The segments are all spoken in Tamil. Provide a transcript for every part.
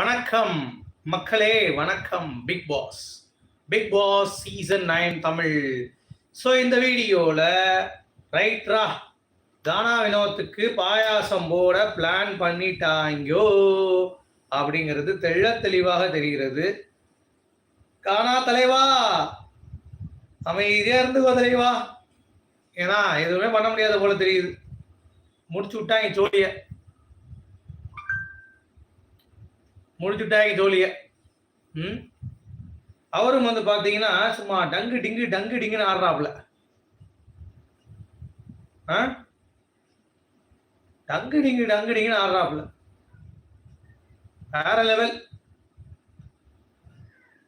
வணக்கம். மக்களே வணக்கம் big boss big boss season nine Tamil. So இந்த வீடியோவில் ரைட்ரா தானா வினோத்துக்கு பாயாசம் போட பிளான் பண்ணிட்டாங்கோ அப்படிங்கிறது தெள்ள தெளிவாக தெரிகிறது. காணா தலைவா. அமைதியாக இருந்துக்கோ தலைவா. ஏன்னா எதுவுமே பண்ண முடியாத போல தெரியுது. முடிச்சு விட்டாங்க ஜோலிய முடிச்சுட்டாங்க ஜோலிய. ம்? அவரும் வந்து பார்த்தீங்கன்னா சும்மா டங்கு டிங்கு டங்கு டிங்குன்னு ஆடுறாப்புல. ஆ? டங்கு டிங்கு டங்கு டிங்குன்னு ஆடுறாப்புல. வேற லெவல்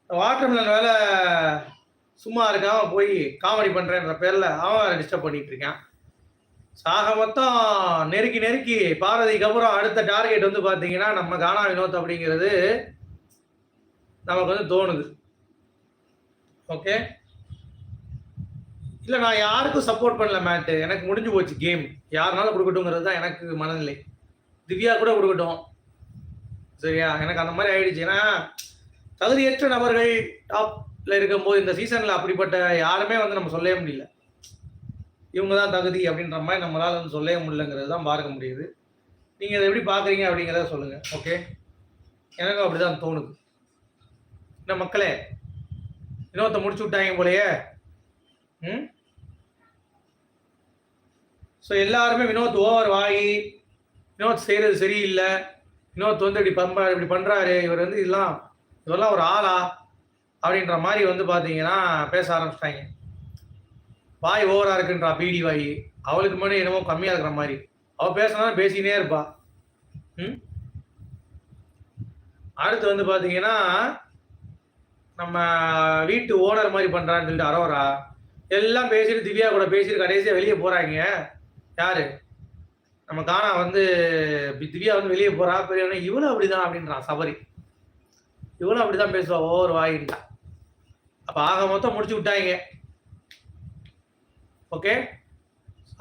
வாட்டர்மெலன் வேலை சும்மா இருக்காம போய் காமெடி பண்றேன்ற பேர்ல அவன் டிஸ்டர்ப் பண்ணிட்டு இருக்கான். சாக மொத்தம் நெருக்கி நெருக்கி பாரதிக்கு அப்புறம் அடுத்த டார்கெட் வந்து பார்த்தீங்கன்னா நம்ம கானா வினோத் அப்படிங்கிறது நமக்கு வந்து தோணுது. ஓகே? இல்லை நான் யாருக்கும் சப்போர்ட் பண்ணல மேட்டு எனக்கு முடிஞ்சு போச்சு கேம் யாருனாலும் கொடுக்கட்டுங்கிறது தான் எனக்கு மனநிலை. திவ்யா கூட கொடுக்கட்டும். சரியா? எனக்கு அந்த மாதிரி ஆயிடுச்சு. ஏன்னா தகுதியற்ற நபர்கள் டாப்ல இருக்கும்போது இந்த சீசன்ல அப்படிப்பட்ட யாருமே வந்து நம்ம சொல்லவே முடியல. இவங்க தான் தகுதி அப்படின்ற மாதிரி நம்மளால் வந்து சொல்லவே முடியலங்கிறது தான் பார்க்க முடியுது. நீங்கள் இதை எப்படி பார்க்குறீங்க அப்படிங்கிறத சொல்லுங்கள் ஓகே எனக்கும் அப்படிதான் தோணுது. என்ன மக்களே வினோத்தை முடிச்சு விட்டாங்க போலயே? ம்? ஸோ எல்லாருமே வினோத் ஓவர் வாங்கி வினோத் செய்கிறது சரியில்லை வினோத் வந்து இப்படி பண்பா இப்படி பண்ணுறாரு இவர் வந்து இதெல்லாம் இதெல்லாம் ஒரு ஆளா? அப்படின்ற மாதிரி வந்து பார்த்தீங்கன்னா பேச ஆரம்பிச்சிட்டாங்க. வாய் ஓவரா இருக்குன்றா பீடி வாய். அவளுக்கு முன்னாடி என்னமோ கம்மியா இருக்கிற மாதிரி. அவ பேசினா பேசினே இருப்பா. ம்? அடுத்து வந்து பாத்தீங்கன்னா நம்ம வீட்டு ஓனர் மாதிரி பண்றான்னு சொல்லிட்டு அரோரா. எல்லாம் பேசிட்டு திவ்யா கூட பேசிட்டு கடைசியா வெளியே போறாங்க. யாரு? நம்ம காணா வந்து திவ்யா வந்து வெளியே போறா. பெரியவனே இவனும் அப்படிதான் அப்படின்றான் சபரி. இவனும் அப்படிதான் பேசுவா ஒவ்வொரு வாயின்ட்டா அப்ப ஆக மொத்தம் முடிச்சு விட்டாங்க. ஓகே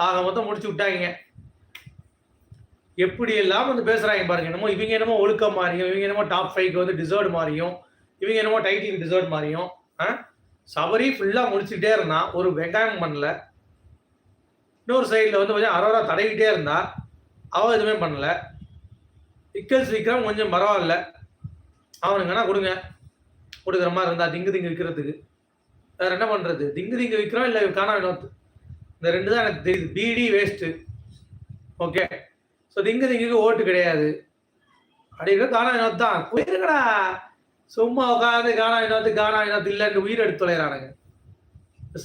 ஆக மொத்தம் முடிச்சு விட்டாங்க. எப்படி எல்லாம் வந்து பேசுகிறாங்க பாருங்க. என்னமோ இவங்க என்னமோ ஒழுக்கம் மாறியும் இவங்க என்னமோ டாப் ஃபைவ்க்கு வந்து டிசர்ட் மாறியும் இவங்க என்னமோ டைட்டில் டிசர்ட் மாறியும் சபரி ஃபுல்லாக முடிச்சுட்டே இருந்தான் ஒரு வெங்காயம் பண்ணல. இன்னொரு சைடில் வந்து கொஞ்சம் அரோரா தடவிட்டே இருந்தா அவள் எதுவுமே பண்ணல. விக்கல்ஸ் விக்ரம் கொஞ்சம் பரவாயில்ல. அவனுங்கன்னா கொடுங்க. கொடுக்குற மாதிரி இருந்தா திங்கு திங்கு விற்கிறதுக்கு வேற என்ன பண்ணுறது திங்கு திங்கு விற்கிறோம் இல்லை காணா வினோத் இந்த ரெண்டு தான் எனக்கு தெரியுது. பிடி வேஸ்ட்டு ஓகே ஸோ திங்கு திங்குக்கு ஓட்டு கிடையாது. அப்படின்னு காணா வினோத் தான். போயிருக்கடா சும்மா உட்காந்து காணா வினோத் காணா வினோத் இல்லைன்னு உயிர் எடுத்து தொலைகிறானுங்க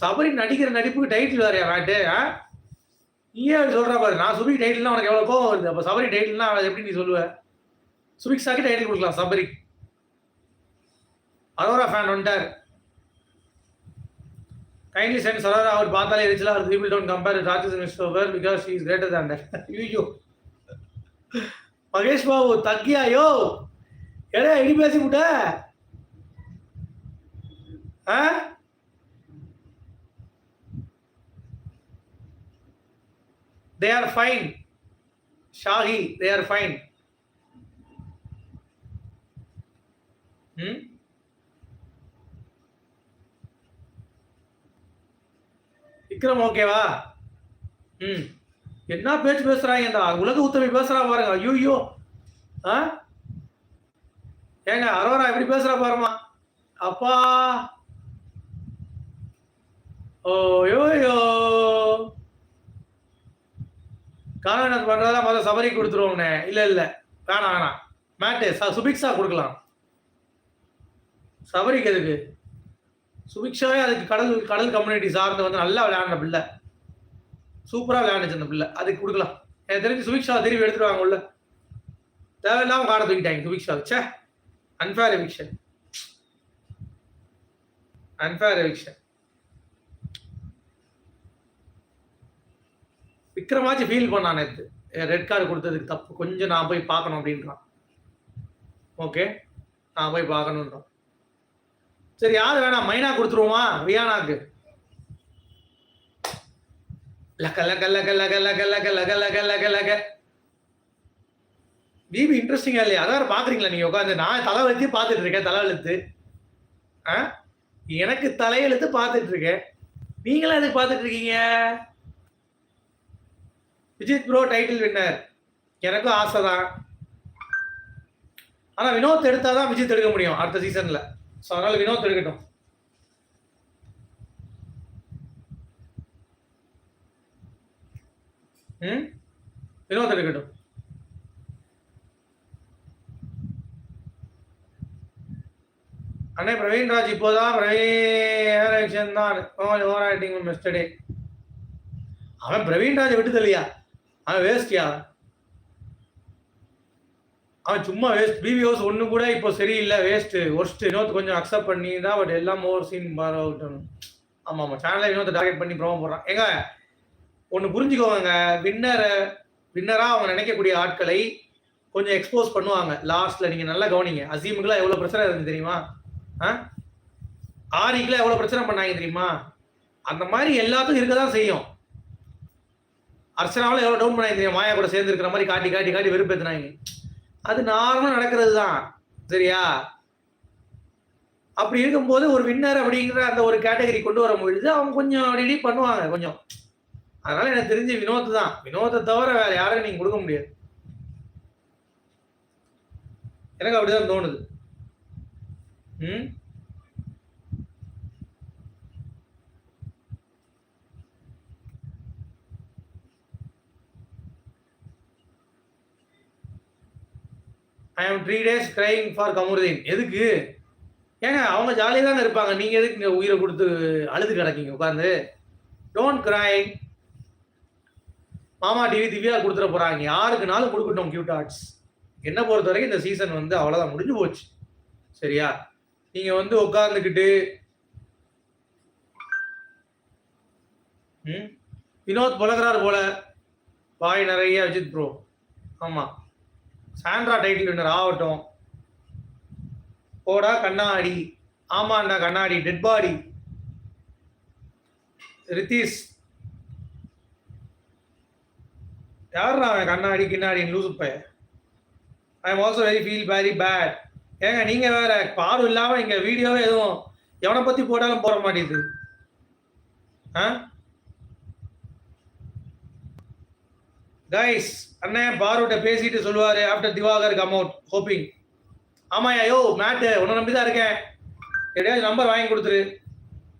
சபரி நடிக்கிற நடிப்புக்கு டைட்டில் வேறையா வேட்டு? ஆ? நீயே சொல்கிற பாரு? நான் சுபிக் டைட்டில்னா உனக்கு எவ்வளோ கோவம் வருது? அப்போ சபரி டைட்டில்னா எப்படி நீ சொல்லுவ? சுபிக்ஸாக்கு டைட்டில் கொடுக்கலாம் சபரி. அரோரா ஃபேன் வந்துட்டார். கைண்ட்லி சென்ட் சரோரா அவர் பார்த்தாலே எரிச்சலா அவர் people don't compare Ratsasan miss over because she is greater than that ஐயோ மகேஷ் பாபு தக்கியா யோ எடே இடி பேசி விட்ட ஆ தே ஆர் ஃபைன் ஷாஹி தே ஆர் ஃபைன் விக்ரம் ஓகேவா? ம். என்ன பேச்சு பேசுறாங்க இந்த உலக உத்தமை பேசுறா பாருங்க. ஐயோ ஆ? ஏங்க அரோரா எப்படி பேசுறா பாருமா அப்பா. ஓயோயோ. காரணம் பண்றதா முதல்ல சபரி கொடுத்துருவோங்கண்ணே இல்ல இல்ல. வேணாம் வேணாம். மேட்டு சுபிக்ஸா கொடுக்கலாம். சபரிக்கு எதுக்கு? சுபிக்ஷாவே அதுக்கு கடல் கடல் கம்யூனிட்டி சார்ந்து வந்து நல்லா விளையாடின பிள்ளை. சூப்பராக விளையாண்டுச்சு அந்த பிள்ளை. அதுக்கு கொடுக்கலாம். எனக்கு தெரிஞ்சு சுபிக்ஷா திரும்பி எடுத்துருவாங்க உள்ள தேவையில்லாம காரை தூக்கிட்டாங்க சுபிக்ஷா சே அன்ஃபேர் எவிக்ஷன் அன்ஃபேர் எவிக்ஷன் விக்ரமாச்சு ஃபீல் பண்ணான் நேற்று ரெட் கார்டு கொடுத்ததுக்கு தப்பு. கொஞ்சம் நான் போய் பார்க்கணும் அப்படின்றான். ஓகே நான் போய் பார்க்கணுன்றான் சரி யாரு வேணாம் மைனா கொடுத்துருவோமா? ரியானாக்கு. லக்க லக்க லக்க லக்க லக்க லக்க லக்க லக்க லக்க லக்க. பிபி இன்ட்ரெஸ்டிங்கா இல்லையா? அதான் பாக்குறீங்களா நீங்க உட்காந்து நான் தலை பார்த்துட்டு இருக்கேன் தலை எழுத்து ஆ? எனக்கு தலையெழுத்து பார்த்துட்டு இருக்கேன். நீங்களும் எதுக்கு பார்த்துட்டு இருக்கீங்க? விஜித் ப்ரோ டைட்டில் வின்னர் எனக்கும் ஆசை தான் ஆனால் வினோத் எடுத்தாதான் விஜித் எடுக்க முடியும் அடுத்த சீசனில் ஸோ அதனால் வினோத் எடுக்கட்டும் ம்? வினோத் எடுக்கட்டும் அண்ணே பிரவீன் ராஜ் இப்போதான் பிரவீன் தான். ஓவர் ஆக்டிங் மிஸ்டடே அவன் பிரவீன் ராஜ் விட்டு தள்ளியா அவன் வேஸ்டியா அவன் சும்மா வேஸ்ட் பிவிஓஸ் ஒன்று கூட இப்போ சரியில்லை. வேஸ்ட்டு ஒர்ஸ்ட் இன்னொரு கொஞ்சம் அக்செப்ட் பண்ணி தான் பட் எல்லாம் ஓவர் சீன் ஆகட்டும் ஆமாம் ஆமாம் சேனலை வினோத்தை டார்கெட் பண்ணி ப்ரோமோ போடுறான். ஏங்க ஒன்று புரிஞ்சுக்கோங்க. வின்னரை வின்னராக அவங்க நினைக்கக்கூடிய ஆட்களை கொஞ்சம் எக்ஸ்போஸ் பண்ணுவாங்க. லாஸ்ட்ல நீங்கள் நல்லா கவனிங்க. அசீமுக்குலாம் எவ்வளோ பிரச்சனை இருந்துச்சு தெரியுமா? ஆ? ஆரிக்குலாம் எவ்வளோ பிரச்சனை பண்ணாங்க தெரியுமா? அந்த மாதிரி எல்லாத்துக்கும் இருக்க தான் செய்யும். அர்ச்சனாவில் எவ்வளோ டவுன் பண்ணாங்க தெரியும்? மாயா கூட சேர்ந்து இருக்கிற மாதிரி காட்டி காட்டி காட்டி வெறுப்பேற்றினாங்க அது நார்மலாக நடக்கிறது தான் சரியா? அப்படி இருக்கும்போது ஒரு வின்னர் அப்படிங்கிற அந்த ஒரு கேட்டகரி கொண்டு வர பொழுது அவங்க கொஞ்சம் அப்படி பண்ணுவாங்க கொஞ்சம். அதனால எனக்கு தெரிஞ்சு வினோத் தான். வினோத்தை தவிர வேற யாரும் நீங்க கொடுக்க முடியாது. எனக்கு அப்படிதான் தோணுது. ம்? I am three days crying for Kamarudheen எதுக்கு? ஏங்க அவங்க ஜாலியாக தானே இருப்பாங்க. நீங்கள் எதுக்கு இங்கே உயிரை கொடுத்து அழுது கிடக்கீங்க? உட்காந்து டோன்ட் கிரை மாமா டிவி திவ்யா கொடுத்துட போகிறாங்க யாருக்குனாலும் கொடுக்கட்டும் கியூட் ஆர்ட்ஸ் என்ன பொறுத்த வரைக்கும் இந்த சீசன் வந்து அவ்வளோதான் முடிஞ்சு போச்சு. சரியா? நீங்கள் வந்து உட்காந்துக்கிட்டு ம்? வினோத் பழகிறார் போல. வாய் நிறைய அஜித் ப்ரோ ஆமாம் சாண்ட்ரா டைட்டில் வின்னர் ஆகட்டும். போடா கண்ணாடி. ஆமாண்டா கண்ணாடி டெட் பாடி ரித்தீஷ். யாருடா அவன் கண்ணாடி கிண்ணாடின்னு லூசு பைய I am also very feel very bad ஏங்க நீங்கள் வேற பாரும் இல்லாமல் இங்கே வீடியோவே எதுவும் எவனை பற்றி போட்டாலும் போட மாட்டேங்குது. ஆ? கைஸ் அண்ணே பாருட்ட பேசிட்டு சொல்லுவாரு after Divakar come out hoping ஆமாயா யோ மேட்டு உன்னை நம்பி தான் இருக்கேன். எப்படியாச்சும் நம்பர் வாங்கி கொடுத்துரு.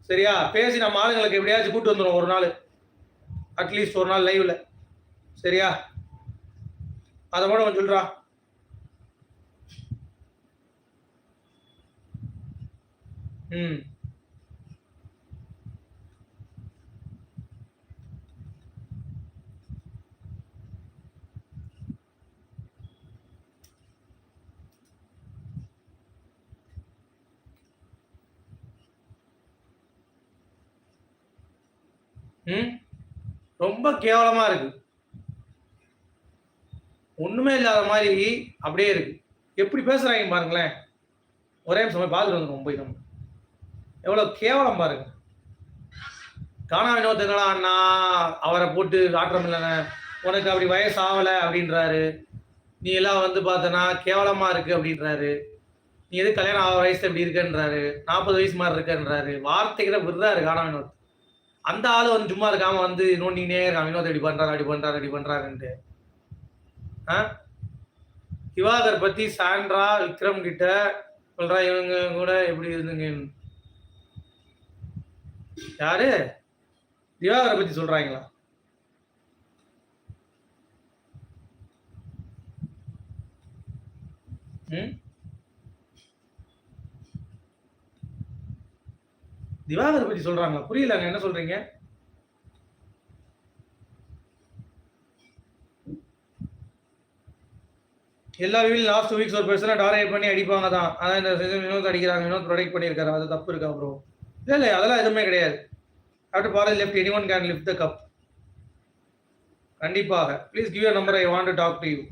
சரியா? பேசி நம்ம ஆளுங்களுக்கு எப்படியாச்சும் கூட்டு வந்துடும் ஒரு நாள். அட்லீஸ்ட் ஒரு நாள் லைவ்ல சரியா? அதை மட்டும் கொஞ்சம் சொல்றா. ம். ம்? ரொம்ப கேவலமாக இருக்கு. ஒன்றுமே இல்லாத மாதிரி அப்படியே இருக்கு. எப்படி பேசுகிறாங்க பாருங்களேன். ஒரே சமயம் பார்த்துட்டு வந்துடும் போய் நம்ம எவ்வளோ கேவலம் பாருங்க. காணா வினோத்தங்களா அண்ணா அவரை போட்டு ஆற்றம் இல்லைண்ணே உனக்கு அப்படி வயசு ஆகலை அப்படின்றாரு. நீ எல்லாம் வந்து பார்த்தனா கேவலமாக இருக்கு அப்படின்றாரு. நீ எது கல்யாணம் ஆக வயசு எப்படி இருக்குன்றாரு. நாற்பது வயசு மாதிரி இருக்குன்றாரு. வார்த்தைகளை இருக்கு காணா வினோத் அந்த ஆளு வந்து சும்மா இருக்காம வந்து நோண்டினே இருக்கான் வினோத் இப்படி பண்றாரு அப்படி பண்றாரு அப்படி பண்றாருன்ட்டு. ஆ? திவாகர் பத்தி சாண்ட்ரா விக்ரம் கிட்ட சொல்றா இவங்க கூட எப்படி இருந்துங்க? யாரு? திவாகரை பத்தி சொல்றாங்களா? ம்? திவாகர் பத்தி சொல்றாங்களா? புரியலங்க என்ன சொல்றீங்க? எல்லா வீட்லையும் லாஸ்ட் டூ வீக்ஸ் ஒரு பர்சனை டார்கெட் பண்ணி அடிப்பாங்க தான். அதான் இந்த சீசன் வினோத் அடிக்கிறாங்க வினோத் ப்ரொடெக்ட் பண்ணியிருக்காரு. அது தப்பு இருக்கா ப்ரோ இல்லை இல்லை அதெல்லாம் எதுவுமே கிடையாது. After barrel left any one can lift the cup கண்டிப்பாக. Please give your number I want to talk to you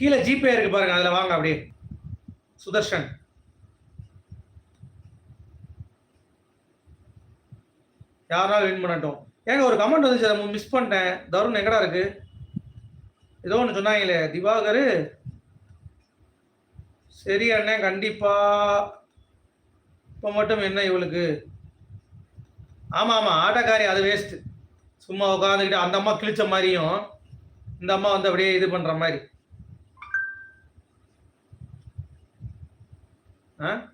கீழே ஜிபே இருக்கு பாருங்க அதில் வாங்க அப்படியே. சுதர்ஷன். யாராலும் வின் பண்ணட்டும். ஏங்க ஒரு கமெண்ட் வந்துச்சு அதை மிஸ் பண்ணிட்டேன். தருண் எங்கடா இருக்கு? ஏதோ ஒன்று சொன்னாங்களே திவாகர். சரி அண்ணன் கண்டிப்பா. இப்போ மட்டும் என்ன இவளுக்கு? ஆமாம் ஆமாம் ஆட்டக்காரி அது வேஸ்ட் சும்மா உட்காந்துக்கிட்டு அந்த அம்மா கிழிச்ச மாதிரியும் இந்த அம்மா வந்து அப்படியே இது பண்ற மாதிரி. ஆ?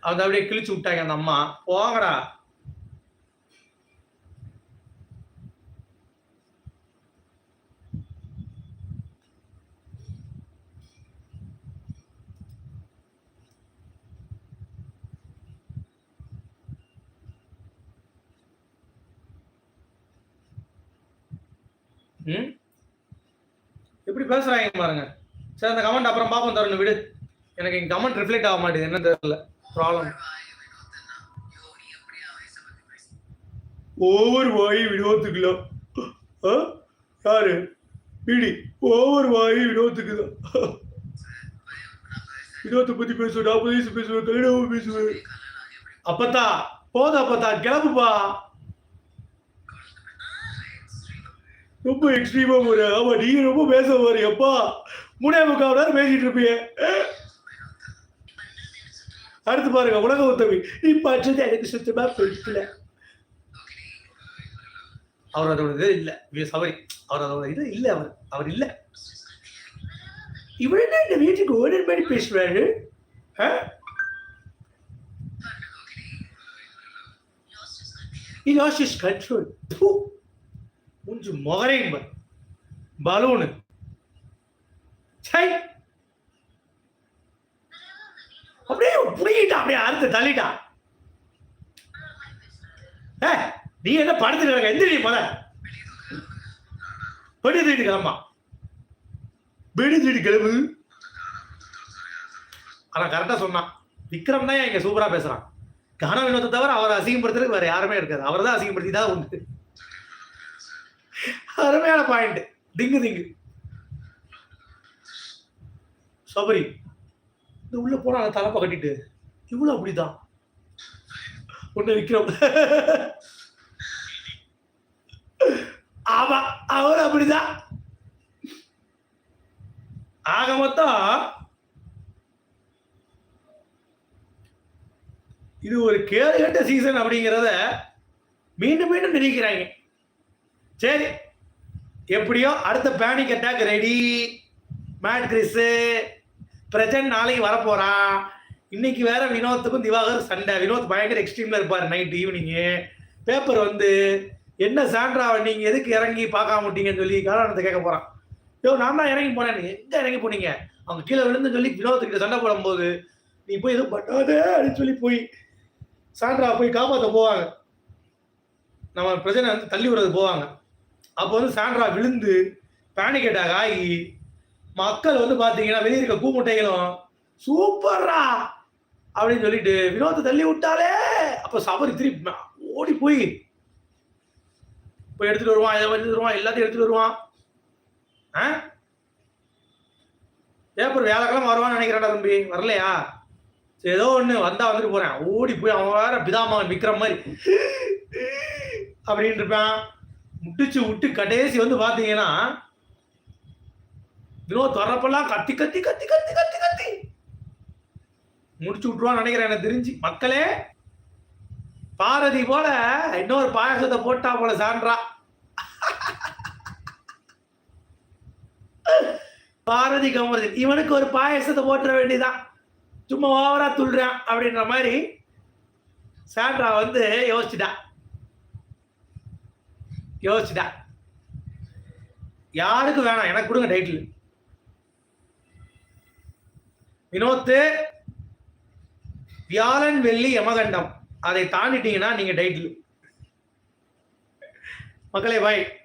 அதை அப்படியே கிழிச்சு விட்டாங்க அந்த அம்மா. போங்கடா. ம்? எப்படி பேசுறாங்க பாருங்க. சரி அந்த கமெண்ட் அப்புறம் பாப்போம் தருண் விடு. எனக்கு இங்க கமெண்ட் ரிஃப்ளெக்ட் ஆக மாட்டேது என்ன தெரியல. ப்ராப்ளம் ஓவர் வாய் வினோத்துக்கலாம் ஆ? யாரு? பிடி. ஓவர் வாய் வினோத்துக்குதான் வினோத்தை பத்தி பேசுவேன் நாற்பது வயசு பேசுவேன் கல்யாணம் பேசுவேன். அப்பத்தா போதும் அப்பத்தா கிளம்புப்பா. ரொம்ப எக்ஸ்ட்ரீமா போற. ஆமா நீ ரொம்ப பேச போறீ அப்பா. மூணே முக்கால் நேரம் பேசிட்டு இருப்பீங்க அடுத்து பாருங்க உலக உத்தவி நீ பற்றது எனக்கு சுத்தமா பிடிக்கல அவர் அதோட இது இல்லை. சவரி அவர் அதோட இது இல்லை அவர். அவர் இல்லை. இவர் என்ன இந்த வீட்டுக்கு ஓனர் மாதிரி பேசுறாரு ஆ? He lost his control. Phew. மூஞ்சு முகரையும் பலூனு. சை அப்படியே புடிக்கிட்டா அப்படியே அறுத்து தள்ளிட்டா. ஏ நீ என்ன படுத்துட்டு இருக்க எந்திரி முத. பெடி தீடு கிளம்பா பெடி தீடு கிளம்பு. ஆனா கரெக்டா சொன்னான். விக்ரம் தான் இங்க சூப்பரா பேசுறான். கன வினோத்தை தவிர அவரை அசிங்கப்படுத்துறதுக்கு வேற யாருமே இருக்காது. அவர் தான் அசிங்கப்படுத்தி தான் உண்டு. அருமையான பாயிண்ட் திங்கு திங்கு. சபரி இந்த உள்ள போனா அந்த கட்டிட்டு இவ்வளவு அப்படிதான் ஒண்ணு விக்ரம் ஆமா அவரு அப்படிதான் ஆக மொத்தம் இது ஒரு கேடுகட்ட சீசன் அப்படிங்கிறத மீண்டும் மீண்டும் நினைக்கிறாங்க சரி. எப்படியோ அடுத்த பேனிக் அட்டாக் ரெடி மேட் கிறிஸ் பிரஜன் நாளைக்கு வரப்போகிறான் இன்னைக்கு வேற வினோத்துக்கும் திவாகர் சண்டை. வினோத் பயங்கர எக்ஸ்ட்ரீம்ல இருப்பார் நைட் ஈவினிங்கு பேப்பர் வந்து என்ன சாண்ட்ராவை நீங்க எதுக்கு இறங்கி பார்க்காம விட்டீங்கன்னு சொல்லி காரணத்தை கேட்க போறான். யோ நான் தான் இறங்கி போனேன். எங்க இறங்கி போனீங்க? அவங்க கீழே விழுந்து சொல்லி வினோத்துக்கிட்ட சண்டை போடும்போது நீ போய் எதுவும் பண்ணாத அப்படின்னு சொல்லி போய் சாண்ட்ரா போய் காப்பாற்ற போவாங்க. நம்ம பிரச்சனை வந்து தள்ளி விடுறது போவாங்க. அப்போ வந்து சாண்ட்ரா விழுந்து பேனிக் அட்டாக் ஆகி மக்கள் வந்து பார்த்தீங்கன்னா வெளியே இருக்க கூமுட்டைகளும் சூப்பர்ரா! அப்படின்னு சொல்லிட்டு வினோத்தை தள்ளி விட்டாலே அப்போ சபரி திருப்பி ஓடி போய் போய் எடுத்துட்டு வருவான் இதை எடுத்துட்டு வருவான் எல்லாத்தையும் எடுத்துட்டு வருவான். ஆ? பேப்பர் வேலைக்கெல்லாம் வருவான்னு நினைக்கிறேன்டா தம்பி வரலையா? சரி ஏதோ ஒன்று வந்தா வந்துட்டு போறேன். ஓடி போய் அவன் வேற பிதாமகன் விக்ரம் மாதிரி அப்படின்னு இருப்பான். முட்டிச்சு விட்டு கடைசி வந்து பாத்தீங்கன்னா வினோத் வர்றப்பெல்லாம் கத்தி கத்தி கத்தி கத்தி கத்தி கத்தி. முடிச்சு விட்டுருவான்னு நினைக்கிறேன் எனக்கு தெரிஞ்சு. மக்களே பாரதி போல இன்னொரு பாயசத்தை போட்டா போல சான்றா. பாரதி கமர்தன் இவனுக்கு ஒரு பாயசத்தை போட்டுற வேண்டியதான் சும்மா ஓவரா துள்றான் அப்படின்ற மாதிரி சாண்ட்ரா வந்து யோசிச்சுட்டா. யோசிச்சுட்டா. யாருக்கும் வேணாம் எனக்கு கொடுங்க டைட்டில் வினோத்து வியாழன் வெள்ளி யமகண்டம். அதை தாண்டிட்டீங்கன்னா நீங்க டைட்டில் மக்களே பாய்